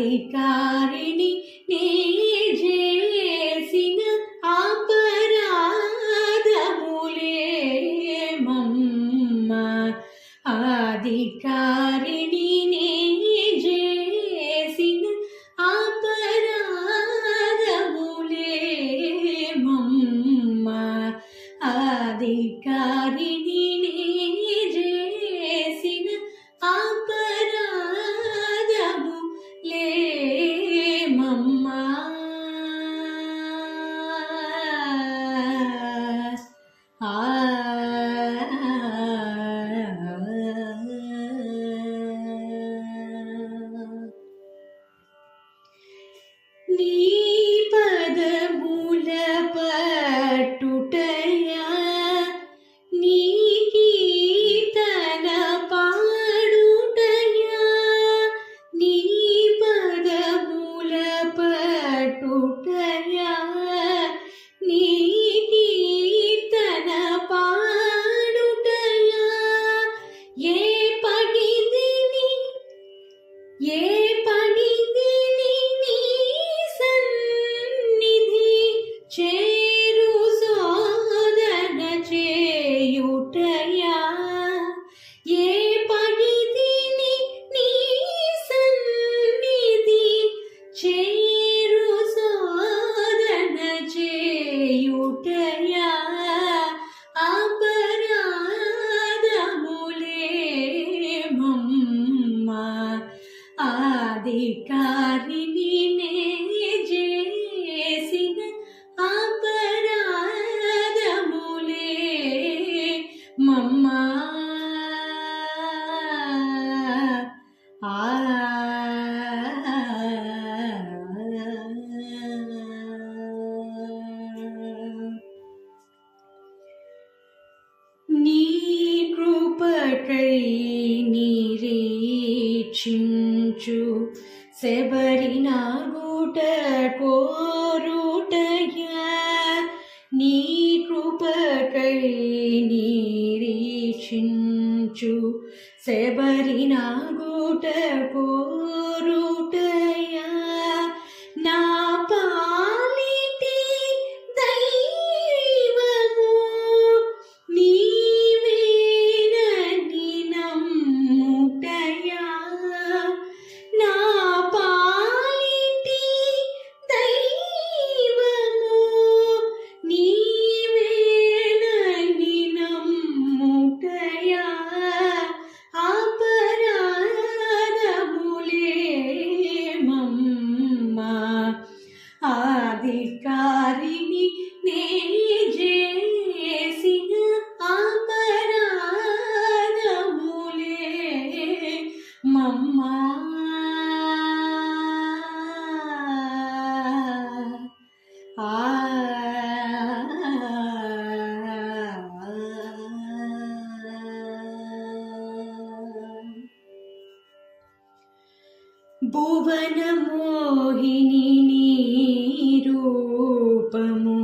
అధికారిని నీ చేసిన అపరాధములేమమ్మ అధికారిని నే 啊 అధికారిని చేసిన అపరాధములే. మమ్మా. నీ కృపకై నిరీక్షిన్ ನುಚ್ಚು ಸೆಬರಿನಾಗೂಟ ಕೋರುಟಯ ನೀ ಕೃಪಕೈ ನೀರೀಕ್ಷಿಂಚು ಸೆಬರಿನಾಗೂಟ ಕೋರುಟಯ ആ భువనమోహిని రూపము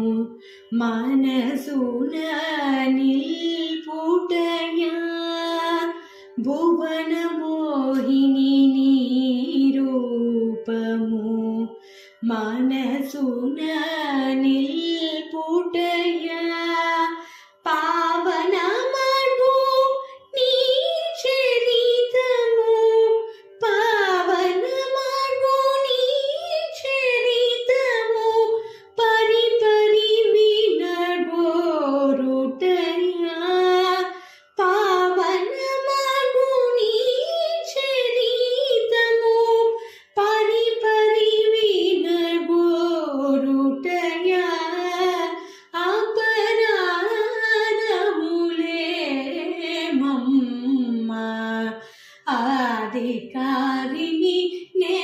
మనసున నిల్పుటయా భువనమోహిని రూపము ಮನಸುನ ನಿಲ್ ಪುಟಯ ಪಾವನ അധികാരിണി നേ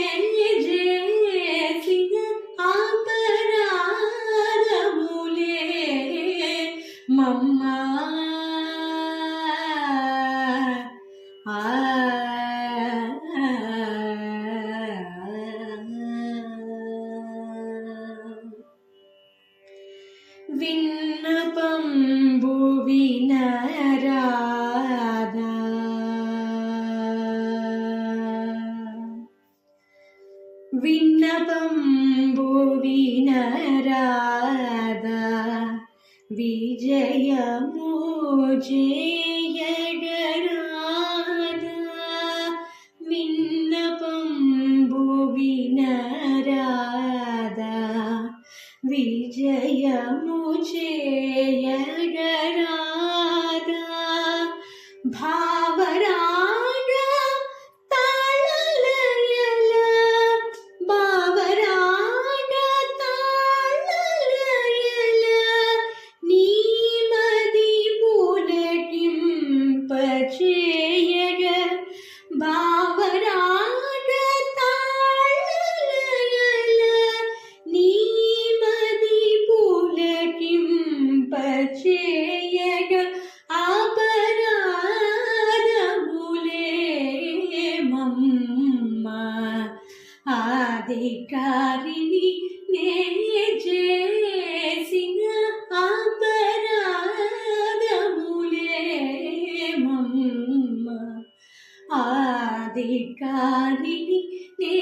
രാധ വിജയമോ ജയരാധ വിന്നപം ഭുവിനരാധ വിജയമോ ഭാ అధికారిని నే చేసిన అపరాధములేమమ్మ అధికారిని నే